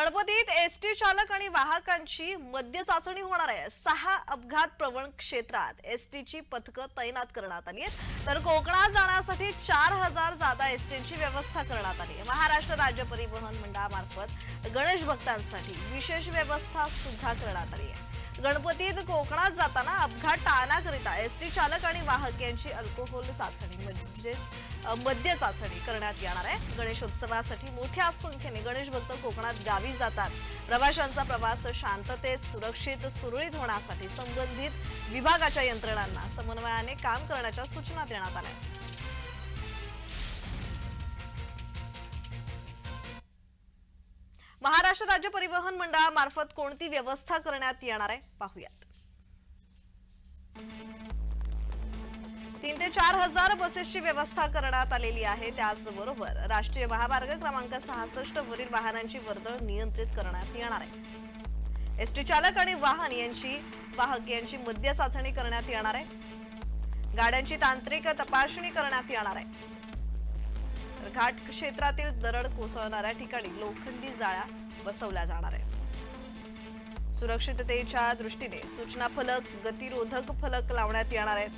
गणपतीत एसटी चालक आणि वाहकांची मद्य चाचणी होणार आहे. सहा अपघात प्रवण क्षेत्रात एसटीची पथकं तैनात करण्यात आली आहेत. तर कोकणात जाण्यासाठी चार हजार जादा एसटीची व्यवस्था करण्यात आली आहे. महाराष्ट्र राज्य परिवहन मंडळामार्फत गणेश भक्तांसाठी विशेष व्यवस्था सुद्धा करण्यात आली आहे. गणपतीत कोकणात जाताना अपघात टाळण्याकरिता एसटी चालक आणि वाहक यांची अल्कोहोल चाचणी म्हणजेच मद्य चाचणी करण्यात येणार आहे. गणेशोत्सवासाठी मोठ्या संख्येने गणेश भक्त कोकणात गावी जातात. प्रवाशांचा प्रवास शांततेत सुरक्षित सुरळीत होण्यासाठी संबंधित विभागाच्या यंत्रणांना समन्वयाने काम करण्याच्या सूचना देण्यात आल्या. महाराष्ट्र राज्य परिवहन मंडळामार्फत कोणती व्यवस्था करण्यात येणार आहे? पाहूयात. तीन ते चार हजार बसेसची व्यवस्था करण्यात आलेली आहे त्याचबरोबर राष्ट्रीय महामार्ग क्रमांक सहासष्ट वरील वाहनांची वर्दळ नियंत्रित करण्यात येणार आहे. एसटी चालक आणि वाहन यांची वाहक यांची मद्य चाचणी करण्यात येणार आहे. गाड्यांची तांत्रिक तपासणी करण्यात येणार आहे. घाट क्षेत्रातील दरड कोसळणाऱ्या ठिकाणी लोखंडी जाळ्या बसवल्या जाणार आहेत. सुरक्षिततेच्या दृष्टीने सूचना फलक गतिरोधक फलक लावण्यात येणार आहेत.